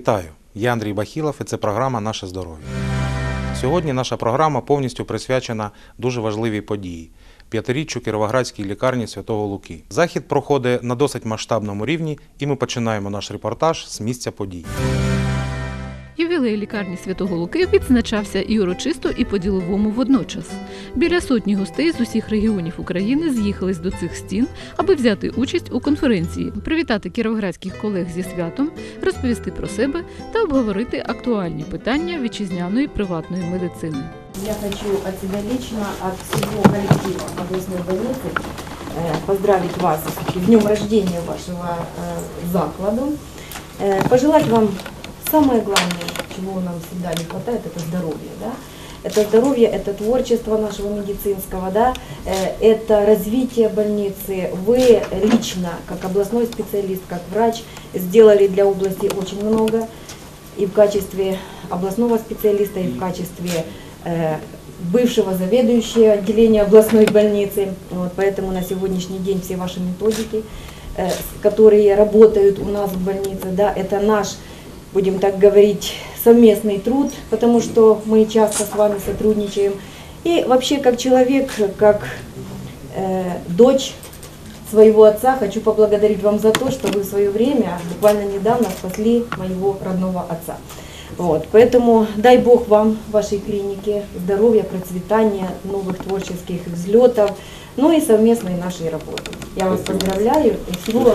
Вітаю! Я Андрій Бахілов і це програма Наше здоров'я. Сьогодні наша програма повністю присвячена дуже важливій події п'ятиріччю Кіровоградській лікарні Святого Луки. Захід проходить на досить масштабному рівні, і ми починаємо наш репортаж з місця подій. Ювілей лікарні Святого Луки відзначався і урочисто, і по-діловому водночас. Біля сотні гостей з усіх регіонів України з'їхались до цих стін, аби взяти участь у конференції, привітати кіровоградських колег зі святом, розповісти про себе та обговорити актуальні питання вітчизняної приватної медицини. Я хочу от себя лично, от всего коллектива областной больницы э, поздравить вас с днем рождения вашего э, закладу. Э, Пожелать вам самое главное, чего нам всегда не хватает, это здоровье. Да? Это здоровье, это творчество нашего медицинского, да? э, это развитие больницы. Вы лично, как областной специалист, как врач, сделали для области очень много и в качестве областного специалиста, и в качестве э, бывшего заведующего отделения областной больницы. Вот, поэтому на сегодняшний день все ваши методики, э, которые работают у нас в больнице, да, это наш, будем так говорить, совместный труд, потому что мы часто с вами сотрудничаем. И вообще как человек, как э, дочь своего отца хочу поблагодарить вам за то, что вы в свое время, буквально недавно, спасли моего родного отца. Вот, поэтому дай Бог вам, вашей клинике, здоровья, процветания, новых творческих взлетов, ну и совместной нашей работы. Я вас поздравляю и всего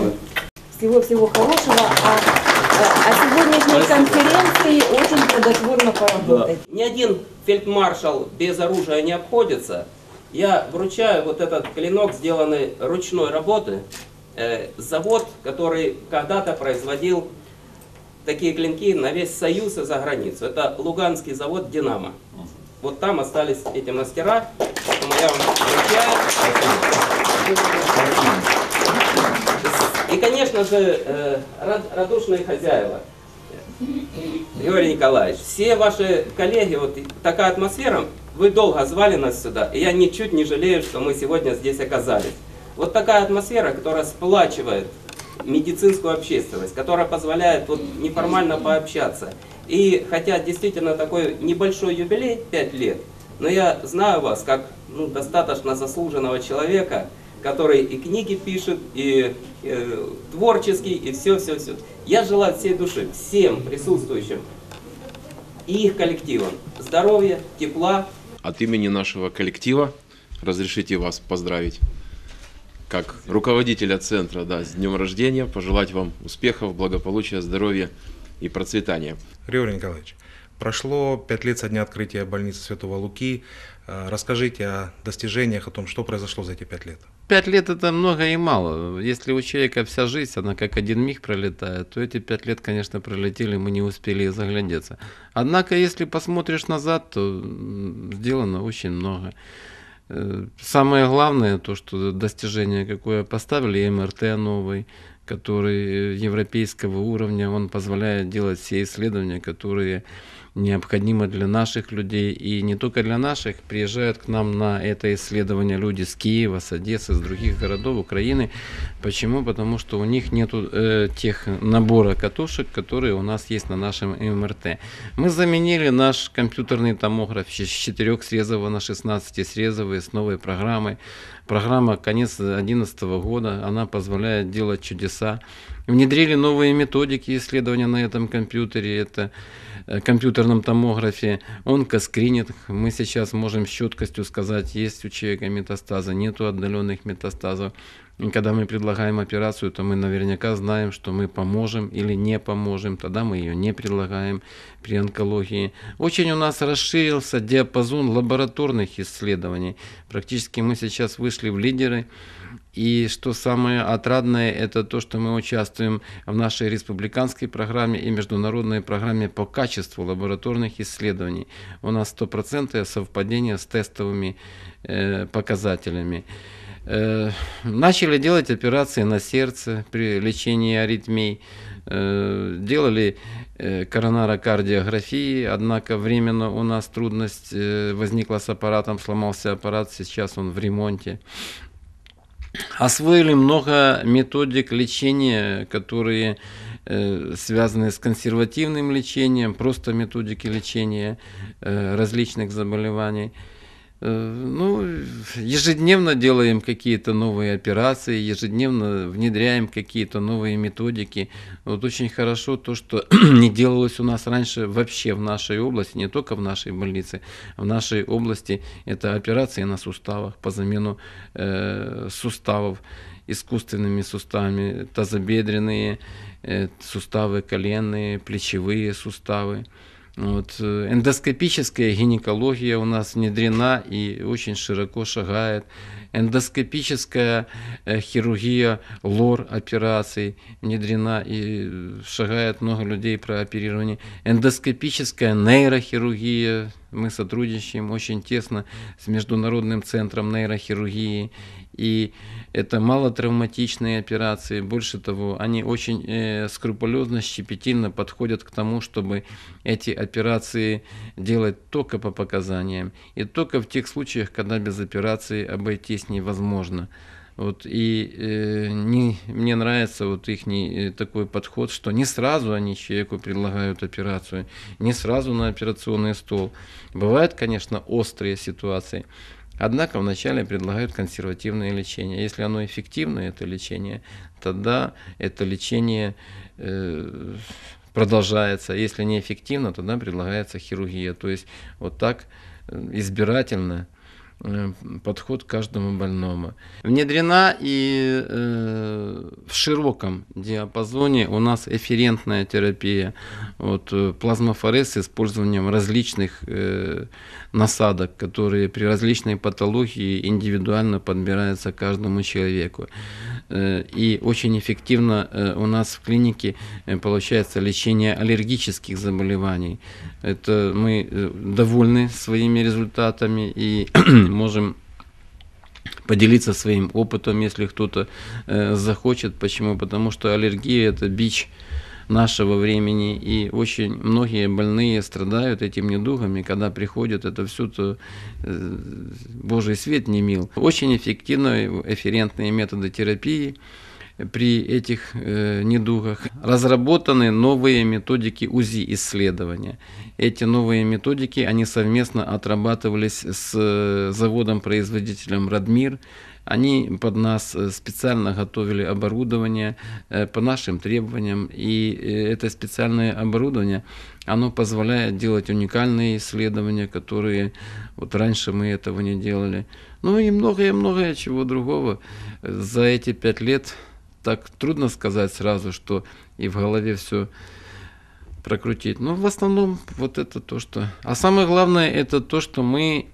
всего-всего хорошего, а, а сегодняшней конференции очень плодотворно поработать. Ни один фельдмаршал без оружия не обходится. Я вручаю вот этот клинок, сделанный ручной работы. Э, завод, который когда-то производил такие клинки на весь Союз и за границу. Это Луганский завод «Динамо». Вот там остались эти мастера, поэтому я вам вручаю. Конечно же, э, рад- радушные хозяева. Григорий Николаевич, все ваши коллеги, вот такая атмосфера, вы долго звали нас сюда, и я ничуть не жалею, что мы сегодня здесь оказались. Вот такая атмосфера, которая сплачивает медицинскую общественность, которая позволяет вот неформально пообщаться. И хотя действительно такой небольшой юбилей, 5 лет, но я знаю вас как ну, достаточно заслуженного человека, который и книги пишет, и э, творческий, и все-все-все. Я желаю всей души всем присутствующим и их коллективам здоровья, тепла, От имени нашего коллектива разрешите вас поздравить как руководителя центра да, с днем рождения, пожелать вам успехов, благополучия, здоровья и процветания. Григорий Николаевич, прошло пять лет со дня открытия больницы Святого Луки. Э, Расскажите о достижениях, о том, что произошло за эти пять лет. Пять лет это много и мало. Если у человека вся жизнь, она как один миг пролетает, то эти пять лет, конечно, пролетели, мы не успели заглядеться. Однако, если посмотришь назад, то сделано очень много. Э, Самое главное, то, что достижение какое поставили, МРТ новый, который э, европейского уровня, он позволяет делать все исследования, которые необходимы для наших людей. И не только для наших, приезжают к нам на это исследование люди с Киева, с Одессы, с других городов Украины. Почему? Потому что у них нет тех набора катушек, которые у нас есть на нашем МРТ. Мы заменили наш компьютерный томограф с 4 срезов на 16 срезовые с новой программой. Программа конец 2011 года, она позволяет делать чудеса. Внедрили новые методики исследования на этом компьютере. Это э, компьютерном томографе, онкоскрининг. Мы сейчас можем с четкостью сказать, есть у человека метастазы, нету отдаленных метастазов. И когда мы предлагаем операцию, то мы наверняка знаем, что мы поможем или не поможем. Тогда мы ее не предлагаем при онкологии. Очень у нас расширился диапазон лабораторных исследований. Практически мы сейчас вышли в лидеры. И что самое отрадное, это то, что мы участвуем в нашей республиканской программе и международной программе по качеству лабораторных исследований. У нас стопроцентное совпадение с тестовыми э, показателями. Э, начали делать операции на сердце при лечении аритмий. Э, делали э, коронарокардиографии, однако временно у нас трудность э, возникла с аппаратом, сломался аппарат, сейчас он в ремонте. Освоили много методик лечения, которые э, связанные с консервативным лечением, просто методики лечения э, различных заболеваний. Э, Ну, ежедневно делаем какие-то новые операции, ежедневно внедряем какие-то новые методики. Вот очень хорошо то, что не делалось у нас раньше вообще в нашей области, не только в нашей больнице, в нашей области это операции на суставах по замену э, суставов искусственными суставами, тазобедренные э, суставы, коленные, плечевые суставы. Вот. э, Эндоскопическая гинекология у нас внедрена и очень широко шагает. Эндоскопическая э, хирургия лор операций внедрена и э, шагает много людей про оперирование. Эндоскопическая нейрохирургия. Мы сотрудничаем очень тесно с Международным центром нейрохирургии. И это малотравматичные операции. Больше того, они очень э, скрупулезно, щепетильно подходят к тому, чтобы эти операции делать только по показаниям. И только в тех случаях, когда без операции обойтись невозможно. Вот, и э, не, мне нравится вот их такой подход, что не сразу они человеку предлагают операцию, не сразу на операционный стол. Бывают, конечно, острые ситуации, Однако вначале предлагают консервативное лечение. Если оно эффективное, это лечение, тогда это лечение э, продолжается. Если неэффективно, тогда предлагается хирургия. То есть вот так э, избирательно подход к каждому больному. Внедрена и э, в широком диапазоне у нас эфферентная терапия, вот, э, плазмофорез с использованием различных э, насадок, которые при различной патологии индивидуально подбираются каждому человеку. Э, И очень эффективно э, у нас в клинике э, получается лечение аллергических заболеваний. Это мы довольны своими результатами и можем поделиться своим опытом, если кто-то захочет. Почему? Потому что аллергия это бич нашего времени, и очень многие больные страдают этим недугом, и когда приходят, это все то э, Божий свет не мил. Очень эффективные эфферентные методы терапии при этих э, недугах. Разработаны новые методики УЗИ исследования. Эти новые методики, они совместно отрабатывались с э, заводом-производителем Радмир. Они под нас э, специально готовили оборудование э, по нашим требованиям. И э, это специальное оборудование, оно позволяет делать уникальные исследования, которые вот раньше мы этого не делали. Ну и многое-многое чего другого. За эти пять лет так трудно сказать сразу, что и в голове все прокрутить. Но в основном вот это то, что... А самое главное, это то, что мы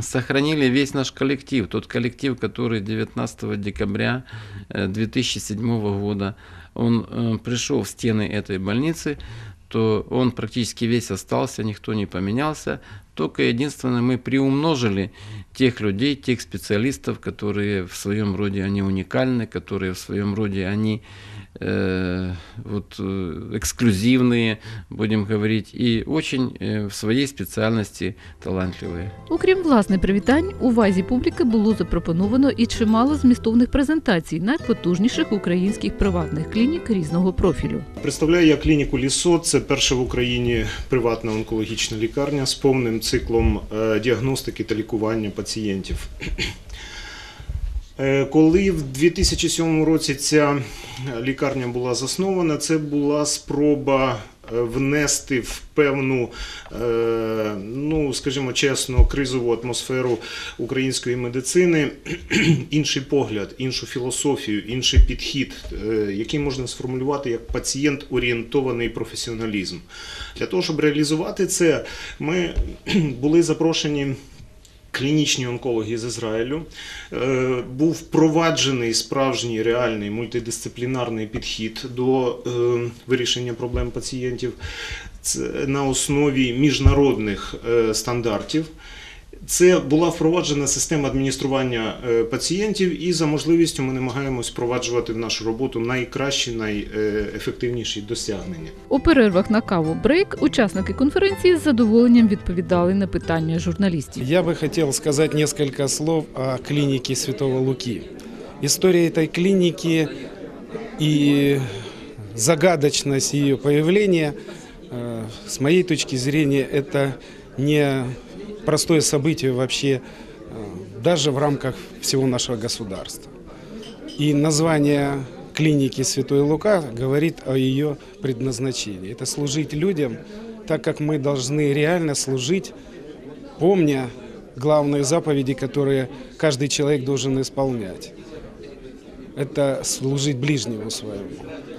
сохранили весь наш коллектив. Тот коллектив, который 19 декабря э, 2007 года, он э, пришел в стены этой больницы, то он практически весь остался, никто не поменялся. Только единственное, мы приумножили тех людей, тех специалистов, которые в своем роде они уникальны, которые в своем роде они э, вот, э, эксклюзивные, будем говорить, и очень э, в своей спеціальності талантливые. Окрім власне привітань, увазі публіки було запропоновано і чимало змістовних презентацій найпотужніших українських приватних клінік різного профілю. Представляю я клініку Лісо. Це перша в Україні приватна онкологічна лікарня з повним циклом е, діагностики та лікування пацієнтів. Е, Коли в 2007 році ця лікарня була заснована, це була спроба е, внести в певну, е, ну скажімо чесно, кризову атмосферу української медицини інший погляд, іншу філософію, інший підхід, е, який можна сформулювати як пацієнт-орієнтований професіоналізм. Для того, щоб реалізувати це, ми були запрошені. Клінічні онкологи з Ізраїлю Е, був впроваджений справжній реальний мультидисциплінарний підхід до е, вирішення проблем пацієнтів на основі міжнародних е, стандартів. Це була впроваджена система адміністрування е, пацієнтів, і за можливістю ми намагаємось впроваджувати в нашу роботу найкращі, найефективніші досягнення. У перервах на каву брейк учасники конференції з задоволенням відповідали на питання журналістів. Я бы хотел сказать несколько слов о клинике Святого Луки. История этой клиники и загадочность ее появления, э, с моей точки зрения, это не простое событие вообще э, даже в рамках всего нашего государства. И название клиники Святой Лука говорит о ее предназначении. Это служить людям, так как мы должны реально служить, помня главные заповеди, которые каждый человек должен исполнять. Это служить ближнему своему.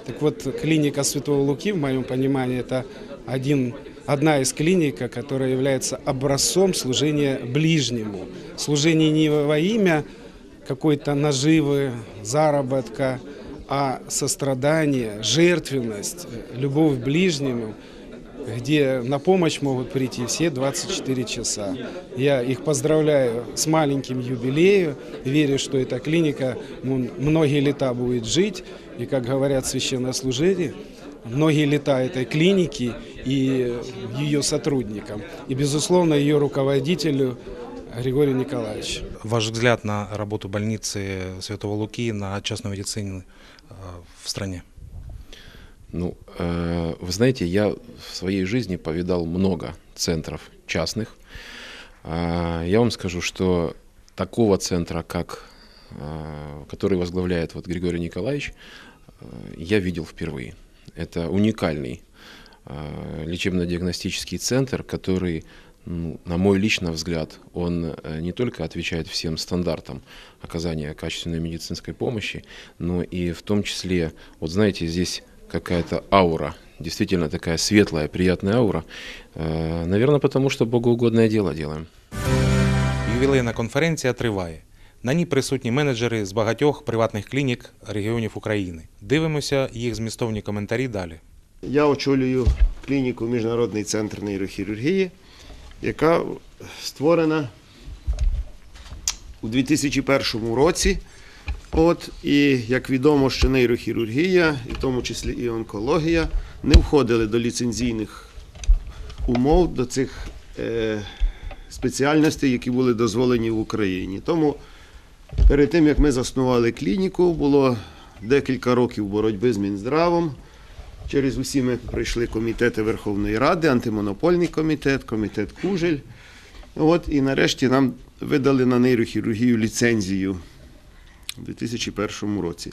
Так вот, клиника Святого Луки, в моем понимании, это один, одна из клиник, которая является образцом служения ближнему. Служение не во имя какой-то наживы, заработка, а сострадание, жертвенность, любовь к ближнему, где на помощь могут прийти все 24 часа. Я их поздравляю с маленьким юбилеем, верю, что эта клиника многие лета будет жить, и, как говорят священнослужители, многие лета этой клиники и ее сотрудникам, и, безусловно, ее руководителю Григорию Николаевичу. Ваш взгляд на работу больницы Святого Луки, на частную медицину э, в стране? Ну, э, вы знаете, я в своей жизни повидал много центров частных. А, Я вам скажу, что такого центра, как э, который возглавляет вот Григорий Николаевич, э, я видел впервые. Это уникальный э, лечебно-диагностический центр, который, ну, на мой личный взгляд, он э, не только отвечает всем стандартам оказания качественной медицинской помощи, но и в том числе, вот знаете, здесь какая-то аура, действительно такая светлая, приятная аура. Э, Наверное, потому что богоугодное дело делаем. Ювілейна конференція триває. На ній присутні менеджери з багатьох приватних клінік регіонів України. Дивимося їх змістовні коментарі далі. Я очолюю клініку Міжнародний центр нейрохірургії, яка створена у 2001 році. От, і як відомо, що нейрохірургія, і в тому числі і онкологія, не входили до ліцензійних умов, до цих е, спеціальностей, які були дозволені в Україні. Тому перед тим, як ми заснували клініку, було декілька років боротьби з Мінздравом. Через усі ми пройшли комітети Верховної Ради, антимонопольний комітет, комітет Кужель. От, і нарешті нам видали на нейрохірургію ліцензію у 2001 році.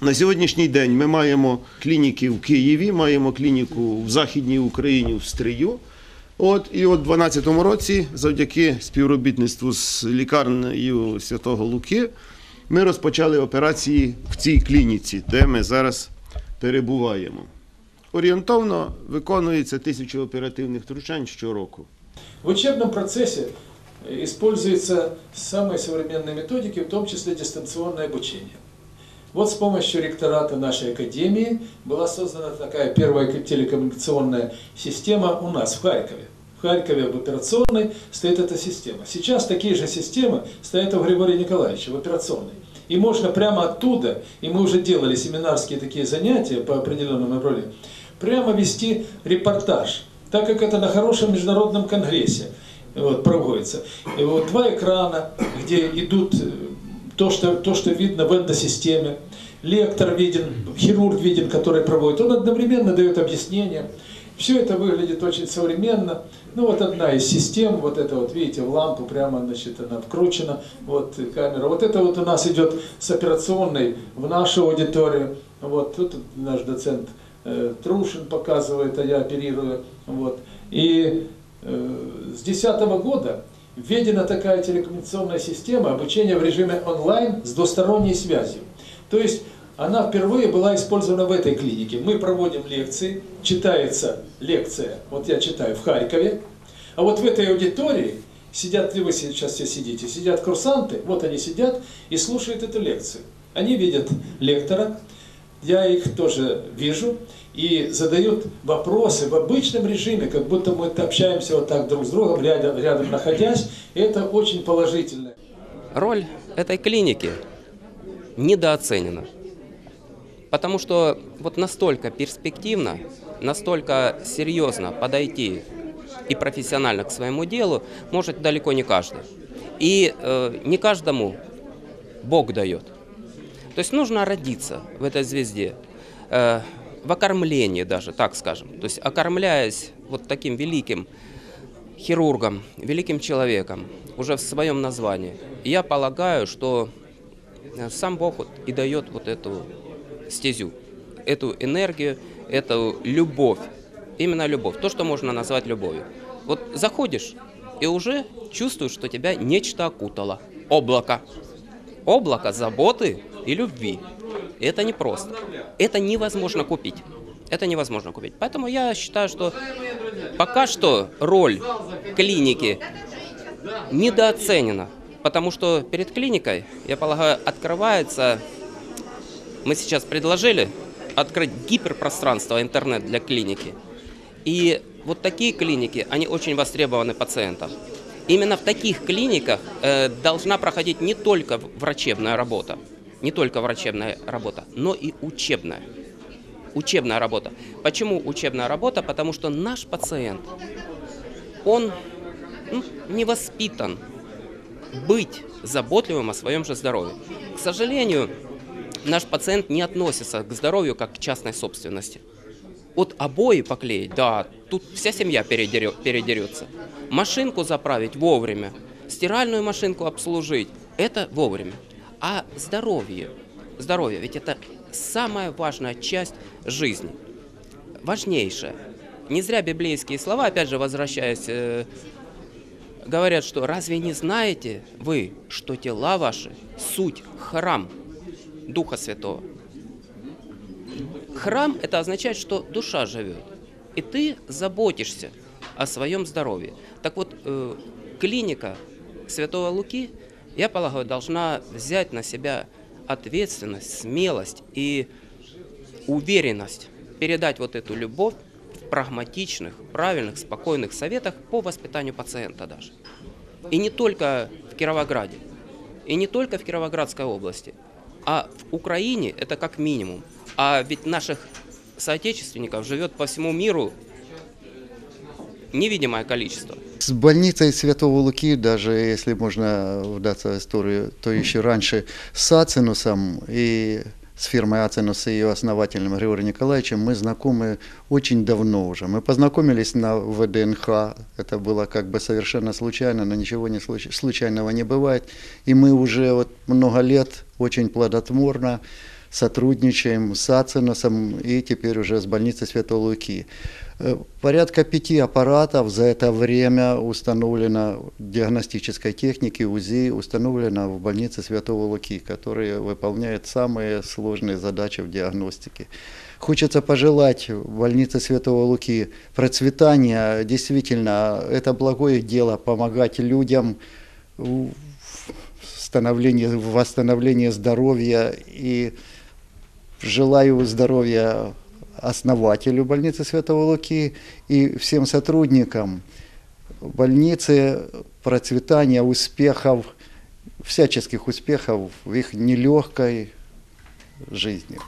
На сьогоднішній день ми маємо клініки в Києві, маємо клініку в Західній Україні в Стрию. От, і от у 2012 році, завдяки співробітництву з лікарнею Святого Луки, ми розпочали операції в цій клініці, де ми зараз перебуваємо. Орієнтовно виконується тисячу оперативних втручань щороку. В учебном процессе используются самые современные методики, в том числе дистанционное обучение. Вот с помощью ректората нашей академии была создана такая первая телекоммуникационная система у нас в Харькове. В Харькове в операционной стоит эта система. Сейчас такие же системы стоят у Григория Николаевича в операционной. И можно прямо оттуда, и мы уже делали семинарские такие занятия по определенным направлениям, прямо вести репортаж, так как это на хорошем международном конгрессе вот, проводится. И вот два экрана, где идут э, то, что, то, что видно в эндосистеме. Лектор виден, хирург виден, который проводит. Он одновременно дает объяснение. Все это выглядит очень современно. Ну вот одна из систем, вот это вот, видите, в лампу прямо, значит, она вкручена, вот камера. Вот это вот у нас идет с операционной в нашу аудиторию. Вот тут наш доцент э, Трушин показывает, а я оперирую. Вот. И э, с 2010 года введена такая телекоммуникационная система обучения в режиме онлайн с двусторонней связью. То есть она впервые была использована в этой клинике. Мы проводим лекции, читается лекция, вот я читаю в Харькове, а вот в этой аудитории сидят, вы сейчас все сидите, сидят курсанты, вот они сидят и слушают эту лекцию. Они видят лектора, я их тоже вижу, и задают вопросы в обычном режиме, как будто мы общаемся вот так друг с другом, рядом, рядом находясь, это очень положительно. Роль этой клиники недооценена. Потому что вот настолько перспективно, настолько серьезно подойти и профессионально к своему делу может далеко не каждый. И э, не каждому Бог дает. То есть нужно родиться в этой звезде. Э, в окормлении даже, так скажем. То есть окормляясь вот таким великим хирургом, великим человеком, уже в своем названии, я полагаю, что э, сам Бог вот и дает вот эту стезю, эту энергию, эту любовь, именно любовь, то, что можно назвать любовью. Вот заходишь и уже чувствуешь, что тебя нечто окутало, облако, облако заботы и любви. И это непросто. Это невозможно купить. Это невозможно купить. Поэтому я считаю, что пока что роль клиники недооценена. Потому что перед клиникой, я полагаю, открывается... Мы сейчас предложили открыть гиперпространство интернет для клиники. И вот такие клиники, они очень востребованы пациентам. Именно в таких клиниках э, должна проходить не только врачебная работа, не только врачебная работа, но и учебная. Учебная работа. Почему учебная работа? Потому что наш пациент, он ну, не воспитан быть заботливым о своем же здоровье. К сожалению, наш пациент не относится к здоровью как к частной собственности. Вот обои поклеить, да, тут вся семья передерет, передерется. Машинку заправить вовремя, стиральную машинку обслужить, это вовремя. А здоровье, здоровье, ведь это самая важная часть жизни, важнейшая. Не зря библейские слова, опять же, возвращаясь, э, говорят, что разве не знаете вы, что тела ваши суть храм Духа Святого? Храм это означает, что душа живет, и ты заботишься о своем здоровье. Так вот, э, клиника Святого Луки, я полагаю, должна взять на себя ответственность, смелость и уверенность передать вот эту любовь в прагматичных, правильных, спокойных советах по воспитанию пациента даже. И не только в Кировограде, и не только в Кировоградской области, а в Украине это как минимум. А ведь наших соотечественников живет по всему миру невидимое количество. С больницей Святого Луки, даже если можно вдаться в историю, то еще раньше с Ацинусом и с фирмой Ацинус и ее основателем Григорием Николаевичем мы знакомы очень давно уже. Мы познакомились на ВДНХ, это было как бы совершенно случайно, но ничего не случ- случайного не бывает. И мы уже вот много лет очень плодотворно сотрудничаем с Ацинусом и теперь уже с больницей Святого Луки. Э, Порядка пяти аппаратов за это время установлено диагностической техники УЗИ, установлено в больнице Святого Луки, которые выполняют самые сложные задачи в диагностике. Хочется пожелать больнице Святого Луки процветания. Действительно, это благое дело помогать людям в в восстановлении здоровья и желаю здоровья основателю больницы Святого Луки и всем сотрудникам больницы, процветания, успехов, всяческих успехов в их нелегкой жизни.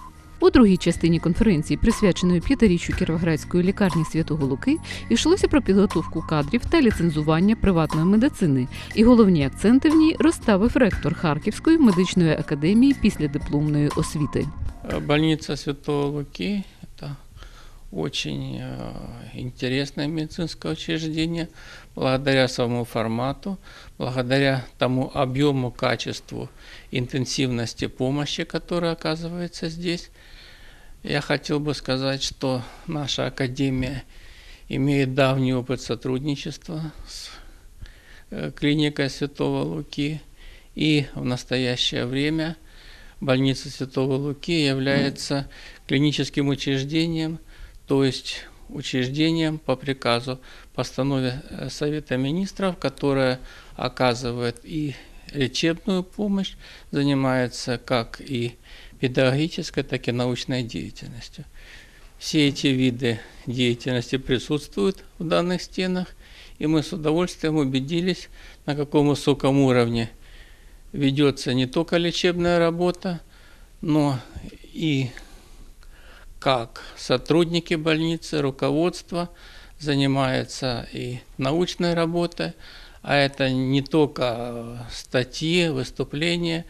У другій частині конференції, присвяченої п'ятиріччю Кіровоградської лікарні Святого Луки, йшлося про підготовку кадрів та ліцензування приватної медицини. І головні акценти в ній розставив ректор Харківської медичної академії після дипломної освіти. Э, Больница Святого Луки – это очень э, интересное медицинское учреждение, благодаря своему формату, благодаря тому объему, качеству, интенсивности помощи, которая оказывается здесь. Я хотел бы сказать, что наша академия имеет давний опыт сотрудничества с э, клиникой Святого Луки, и в настоящее время – больница Святого Луки является клиническим учреждением, то есть учреждением по приказу постанове э, Совета Министров, которое оказывает и лечебную помощь, занимается как и педагогической, так и научной деятельностью. Все эти виды деятельности присутствуют в данных стенах, и мы с удовольствием убедились, на каком высоком уровне ведется не только лечебная работа, но и как сотрудники больницы, руководство занимается и научной работой, а это не только статьи, выступления,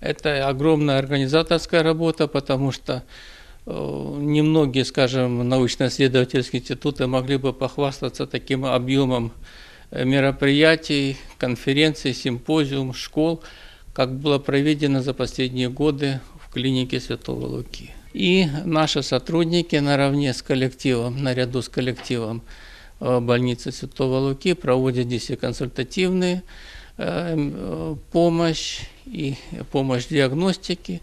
это огромная организаторская работа, потому что э, немногие, скажем, научно-исследовательские институты могли бы похвастаться таким объемом э, мероприятий, конференций, симпозиум, школ, как было проведено за последние годы в клинике Святого Луки. И наши сотрудники наравне с коллективом, наряду с коллективом э, больницы Святого Луки проводят здесь консультативные э, э, помощь, и помощь диагностики,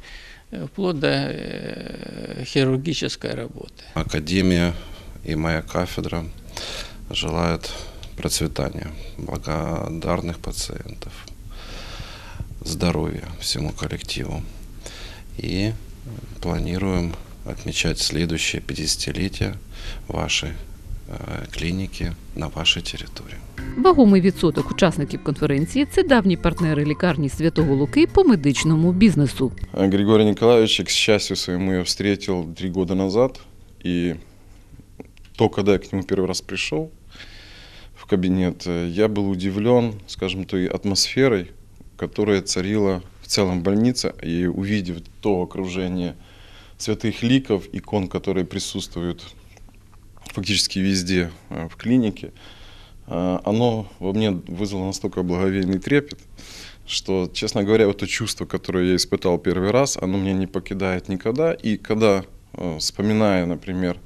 вплоть до хирургической работы. Академия и моя кафедра желают процветания, благодарных пациентов, здоровья всему коллективу. И планируем отмечать следующее 50-летие вашей э, клиники на вашей территории. Вагомий відсоток учасників конференції це давні партнери лікарні Святого Луки по медичному бізнесу. Григорий Николаевич, к счастью своему, я встретил три года назад. И то, когда я к нему первый раз пришел в кабинет, э, я был удивлен, скажем, той атмосферой, которая царила в целом больнице. И увидев то окружение святых ликов, икон, которые присутствуют фактически везде э, в клинике, э, оно во мне вызвало настолько благовейный трепет, что, честно говоря, вот то чувство, которое я испытал первый раз, оно меня не покидает никогда. И когда, э, вспоминая, например,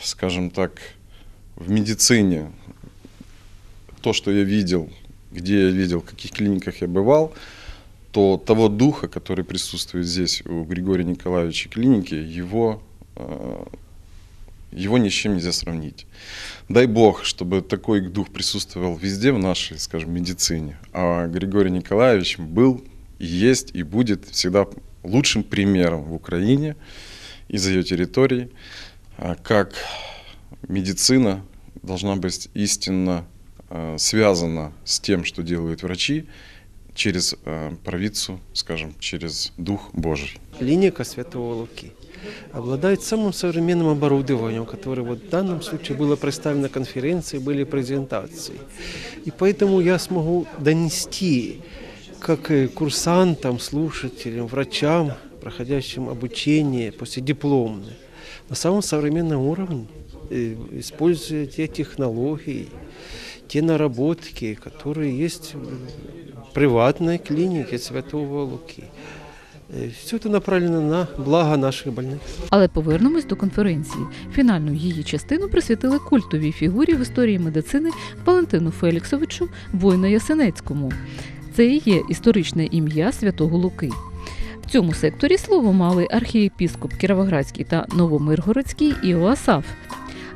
скажем так, в медицине то, что я видел, где я видел, в каких клиниках я бывал, то того духа, который присутствует здесь у Григория Николаевича клиники, его, э, его ни с чем нельзя сравнить. Дай Бог, чтобы такой дух присутствовал везде в нашей, скажем, медицине. А Григорий Николаевич был, есть, и будет всегда лучшим примером в Украине и за ее территорией, а, как медицина должна быть истинно э, связана с тем, что делают врачи, через э, провидцу, скажем, через Дух Божий. Клиника Святого Луки обладает самым современным оборудованием, которое вот в данном случае было представлено конференции, были презентации. И поэтому я смогу донести как курсантам, слушателям, врачам, проходящим обучение после дипломное, на самом современном уровне, э, используя те технологии, те наработки, которые есть в приватной клинике Святого Луки. Все это направлено на благо наших больных. Але повернемось до конференції. Фінальну її частину присвятили культовій фігурі в історії медицини Валентину Феліксовичу воїна Ясенецькому. Це і є історичне ім'я Святого Луки. В цьому секторі слово мали архієпіскоп Кіровоградський та Новомиргородський Іоасаф,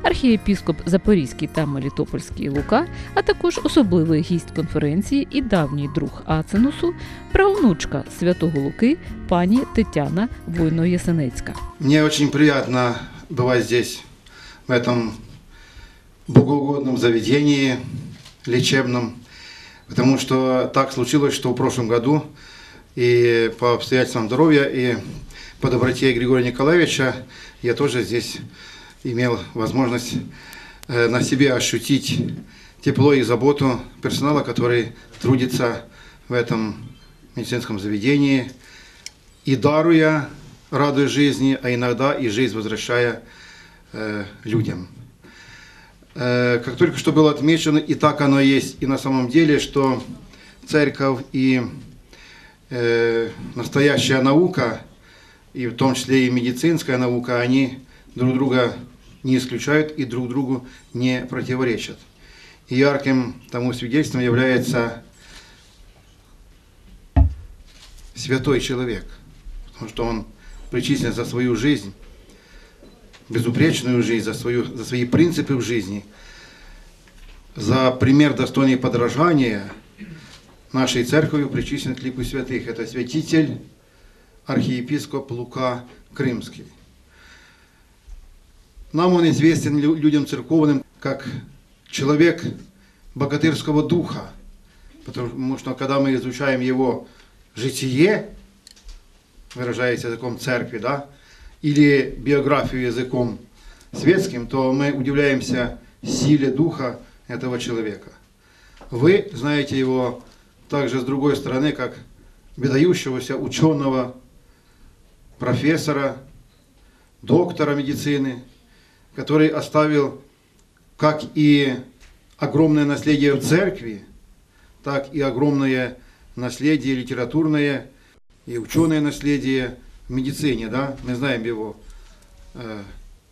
архієпіскоп Запорізький та Мелітопольський Лука, а також особливий гість конференції і давній друг Аценусу, правонучка Святого Луки, пані Тетяна Войно-Ясенецька. Мне очень приятно бывать здесь, в этом богоугодном заведении лечебном, потому что так случилось, что в прошлом году и по обстоятельствам здоровья, и по доброте Григория Николаевича я тоже здесь имел возможность э, на себе ощутить тепло и заботу персонала, который трудится в этом медицинском заведении и даруя радует жизни, а иногда и жизнь возвращая э, людям. Э, как только что было отмечено, и так оно есть, и на самом деле, что церковь и настоящая наука, и в том числе и медицинская наука, они друг друга не исключают и друг другу не противоречат. И ярким тому свидетельством является святой человек, потому что он причислен за свою жизнь, безупречную жизнь, за, свою, за свои принципы в жизни, за пример достойный подражания нашей церковью причислен к лику святых. Это святитель, архиепископ Лука Крымский. Нам он известен лю- людям церковным как человек богатырского духа, потому что когда мы изучаем его житие, выражаясь языком церкви, да, или биографию языком светским, то мы удивляемся силе духа этого человека. Вы знаете его также с другой стороны, как выдающегося ученого, профессора, доктора медицины, который оставил как и огромное наследие в церкви, так и огромное наследие литературное и ученое наследие в медицине. Да? Мы знаем его э,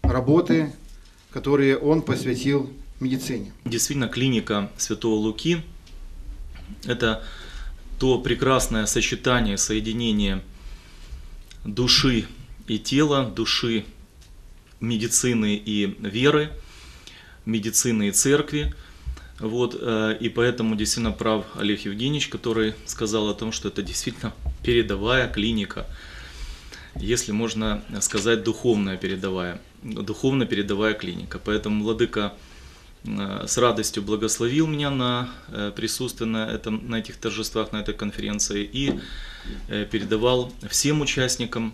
работы, которые он посвятил медицине. Действительно, клиника Святого Луки – это то прекрасное сочетание, соединение души и тела, души медицины и веры, медицины и церкви. Вот, э, и поэтому действительно прав Олег Евгеньевич, который сказал о том, что это действительно передовая клиника, если можно сказать духовная передовая, духовно-передовая клиника. Поэтому Владыка э, с радостью благословил меня на э, присутствие на, этом, на этих торжествах, на этой конференции и передавал всем участникам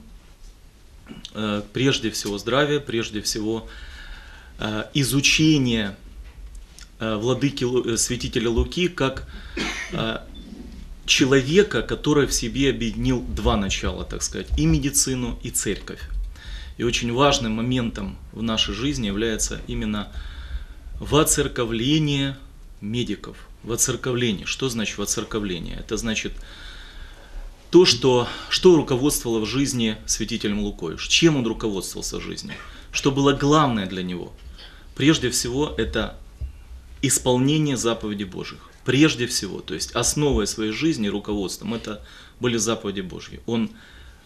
прежде всего здравия, прежде всего э, изучение э, владыки э, святителя Луки как э, человека, который в себе объединил два начала, так сказать, и медицину, и церковь. И очень важным моментом в нашей жизни является именно воцерковление медиков. Воцерковление. Что значит воцерковление? Это значит то, что, что руководствовало в жизни святителем Лукой. Чем он руководствовался в жизни? Что было главное для него? Прежде всего, это исполнение заповедей Божьих. Прежде всего, то есть основой своей жизни, руководством, это были заповеди Божьи. Он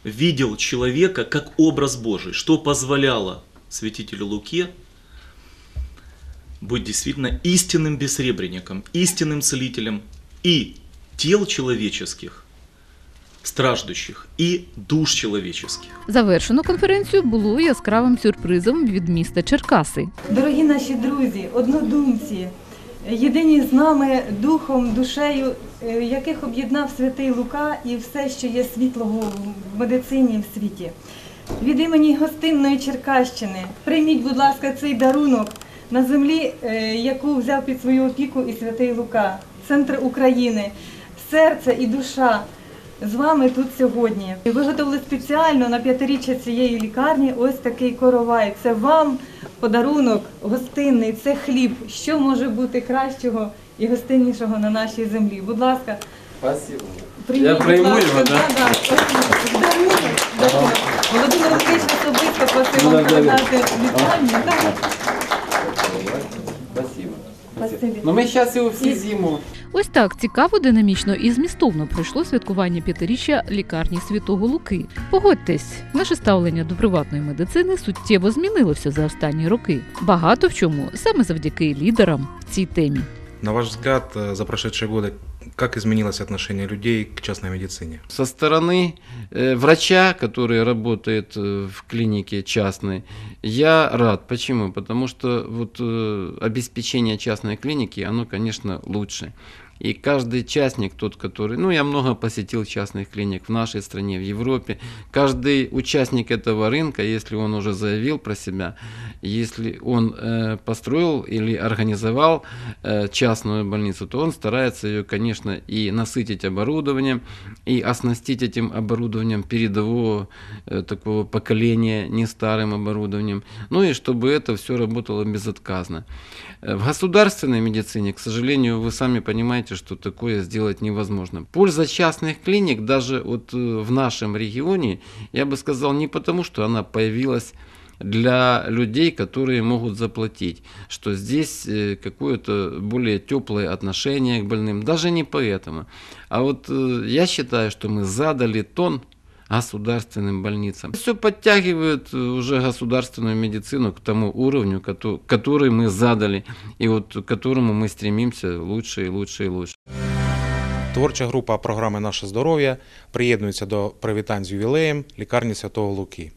видел человека как образ Божий, что позволяло святителю Луке быть действительно истинным бессребренником, истинным целителем и тел человеческих, страждущих, і душ чоловічих. Завершено конференцію було яскравим сюрпризом від міста Черкаси. Дорогі наші друзі, однодумці, єдині з нами духом, душею, е, яких об'єднав святий Лука і все, що є світлого в медицині і в світі. Від імені гостинної Черкащини прийміть, будь ласка, цей дарунок на землі, е, яку взяв під свою опіку і святий Лука, центр України, серце і душа. З вами тут сьогодні. Виготовили спеціально на п'ятиріччя цієї лікарні ось такий коровай. Це вам подарунок гостинний, це хліб. Що може бути кращого і гостиннішого на нашій землі? Будь ласка, Спасибо. прийміть, Я будь прийму ласка. його, да? Да, да. Дарунок, дарунок. Володимир Олексійович особисто просив вам передати вітання. Так, Спасибо. спасибі. Ну ми зараз його всі з'їмо. Ось так цікаво, динамічно і змістовно пройшло святкування п'ятиріччя лікарні Святого Луки. Погодьтесь, наше ставлення до приватної медицини суттєво змінилося за останні роки. Багато в чому саме завдяки лідерам в цій темі. На ваш взгляд, э, за прошедшие годы, как изменилось отношение людей к частной медицине? Со стороны э, врача, который работает э, в клинике частной, я рад. Почему? Потому что вот э, обеспечение частной клиники, оно, конечно, лучше. И каждый частник, тот, который, ну, я много посетил частных клиник в нашей стране, в Европе, каждый участник этого рынка, если он уже заявил про себя, если он э, построил или организовал э, частную больницу, то он старается ее, конечно, и насытить оборудованием, и оснастить этим оборудованием передового э, такого поколения, не старым оборудованием, ну и чтобы это все работало безотказно. Э, В государственной медицине, к сожалению, вы сами понимаете, что такое сделать невозможно. Польза частных клиник даже вот э, в нашем регионе, я бы сказал, не потому, что она появилась для людей, которые могут заплатить, что здесь э, какое-то более теплое отношение к больным, даже не поэтому. А вот э, я считаю, что мы задали тон государственным больницам. Все подтягивает э, уже государственную медицину к тому уровню, кото- который мы задали, и вот к которому мы стремимся лучше и лучше и лучше. Творча група програми Наше здоров'я приєднується до привітань з ювілеєм лікарні Святого Луки.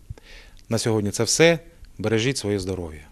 На сьогодні це все. Бережіть своє здоров'я.